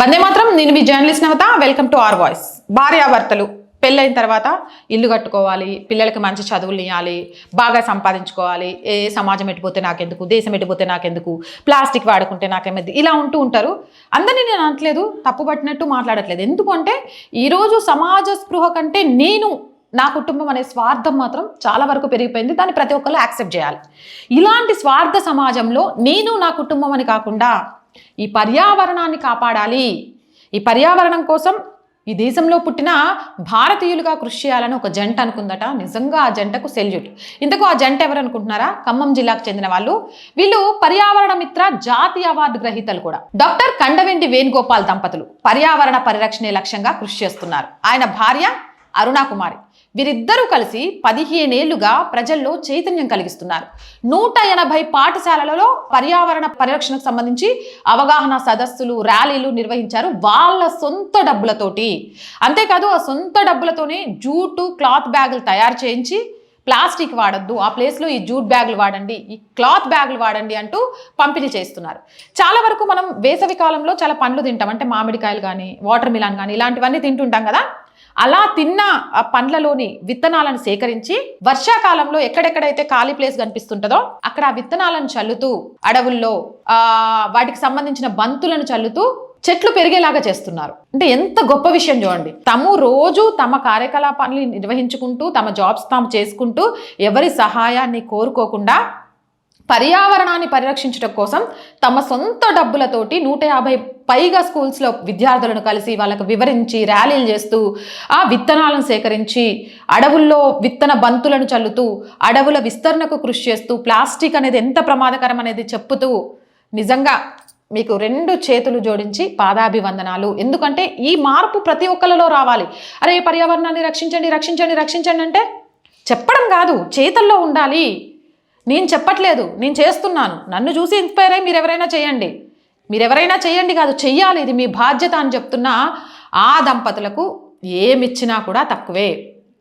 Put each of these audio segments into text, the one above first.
వందే మాత్రం నేను మీ journalist Navata welcome to R voice. భార్యాభర్తలు పెళ్ళైన తర్వాత ఇల్లు కట్టుకోవాలి పిల్లలకి మంచి చదువులు ఇవ్వాలి బాగా సంపాదించుకోవాలి ఏ సమాజం ఎట్టిపోతే నాకెందుకు దేశం ఎట్టిపోతే నాకెందుకు ప్లాస్టిక్ వాడుకుంటే నాకేమైంది ఇలా ఉంటూ ఉంటారు. అందరినీ నేను అనట్లేదు తప్పు పట్టినట్టు మాట్లాడట్లేదు. ఎందుకంటే ఈరోజు సమాజ స్పృహ కంటే నేను నా కుటుంబం అనే స్వార్థం మాత్రం చాలా వరకు పెరిగిపోయింది. దాన్ని ప్రతి ఒక్కరు యాక్సెప్ట్ చేయాలి. ఇలాంటి స్వార్థ సమాజంలో నేను నా కుటుంబం అని కాకుండా ఈ పర్యావరణాన్ని కాపాడాలి. ఈ పర్యావరణం కోసం ఈ దేశంలో పుట్టిన భారతీయులుగా కృషి చేయాలని ఒక జంట అనుకుందట. నిజంగా ఆ జంటకు సెల్యూట్. ఇంతకు ఆ జంట ఎవరు అనుకుంటున్నారా ఖమ్మం జిల్లాకు చెందిన వాళ్ళు. వీళ్ళు పర్యావరణ మిత్ర జాతీయ అవార్డు గ్రహీతలు కూడా. డాక్టర్ కండవెండి వేణుగోపాల్ దంపతులు పర్యావరణ పరిరక్షణే లక్ష్యంగా కృషి చేస్తున్నారు. ఆయన భార్య అరుణా కుమారి. వీరిద్దరూ కలిసి పదిహేనేళ్ళుగా ప్రజల్లో చైతన్యం కలిగిస్తున్నారు. నూట ఎనభై పాఠశాలలలో పర్యావరణ పరిరక్షణకు సంబంధించి అవగాహన సదస్సులు ర్యాలీలు నిర్వహించారు వాళ్ళ సొంత డబ్బులతోటి. అంతేకాదు ఆ సొంత డబ్బులతోనే జూటు క్లాత్ బ్యాగులు తయారు చేయించి ప్లాస్టిక్ వాడద్దు ఆ ప్లేస్లో ఈ జూట్ బ్యాగులు వాడండి ఈ క్లాత్ బ్యాగులు వాడండి అంటూ పంపిణీ చేస్తున్నారు. చాలా వరకు మనం వేసవి కాలంలో చాలా పండ్లు తింటాం. అంటే మామిడికాయలు కానీ వాటర్ మిలాన్ కానీ ఇలాంటివన్నీ తింటుంటాం కదా. అలా తిన్న ఆ పండ్లలోని విత్తనాలను సేకరించి వర్షాకాలంలో ఎక్కడెక్కడైతే ఖాళీ ప్లేస్ కనిపిస్తుంటుందో అక్కడ ఆ విత్తనాలను చల్లుతూ అడవుల్లో ఆ వాటికి సంబంధించిన బంతులను చల్లుతూ చెట్లు పెరిగేలాగా చేస్తున్నారు. అంటే ఎంత గొప్ప విషయం చూడండి. తము రోజు తమ కార్యకలాపాన్ని నిర్వహించుకుంటూ తమ జాబ్స్ తాము చేసుకుంటూ ఎవరి సహాయాన్ని కోరుకోకుండా పర్యావరణాన్ని పరిరక్షించడం కోసం తమ సొంత డబ్బులతోటి నూట యాభై పైగా స్కూల్స్లో విద్యార్థులను కలిసి వాళ్ళకు వివరించి ర్యాలీలు చేస్తూ ఆ విత్తనాలను సేకరించి అడవుల్లో విత్తన బంతులను చల్లుతూ అడవుల విస్తరణకు కృషి చేస్తూ ప్లాస్టిక్ అనేది ఎంత ప్రమాదకరం అనేది చెప్పుతూ నిజంగా మీకు రెండు చేతులు జోడించి పాదాభివందనాలు. ఎందుకంటే ఈ మార్పు ప్రతి ఒక్కరిలో రావాలి. అరే పర్యావరణాన్ని రక్షించండి రక్షించండి రక్షించండి అంటే చెప్పడం కాదు. చేతల్లో ఉండాలి. నేను చెప్పట్లేదు. నేను చేస్తున్నాను. నన్ను చూసి ఇన్స్పైర్ అయ్యి మీరు ఎవరైనా చేయండి. మీరెవరైనా చేయండి కాదు చెయ్యాలి. ఇది మీ బాధ్యత అని చెప్తున్న ఆ దంపతులకు ఏమిచ్చినా కూడా తక్కువే.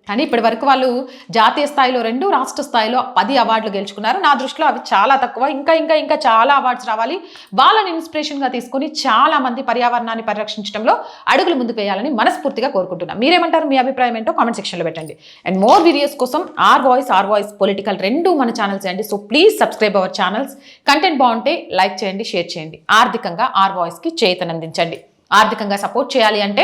కానీ ఇప్పటి వరకు వాళ్ళు జాతీయ స్థాయిలో రెండు రాష్ట్ర స్థాయిలో పది అవార్డులు గెలుచుకున్నారు. నా దృష్టిలో అవి చాలా తక్కువ. ఇంకా ఇంకా ఇంకా చాలా అవార్డ్స్ రావాలి. వాళ్ళని ఇన్స్పిరేషన్గా తీసుకొని చాలా మంది పర్యావరణాన్ని పరిరక్షించడంలో అడుగులు ముందుకు వేయాలని మనస్ఫూర్తిగా కోరుకుంటున్నాను మీరేమంటారు? మీ అభిప్రాయం ఏంటో కామెంట్ సెక్షన్లో పెట్టండి. అండ్ మోర్ వీడియోస్ కోసం R voice R voice political రెండు మన ఛానల్స్ చేయండి so please subscribe our channels content బాగుంటే లైక్ చేయండి షేర్ చేయండి. ఆర్థికంగా ఆర్ వాయిస్కి చేతనందించండి. ఆర్థికంగా సపోర్ట్ చేయాలి అంటే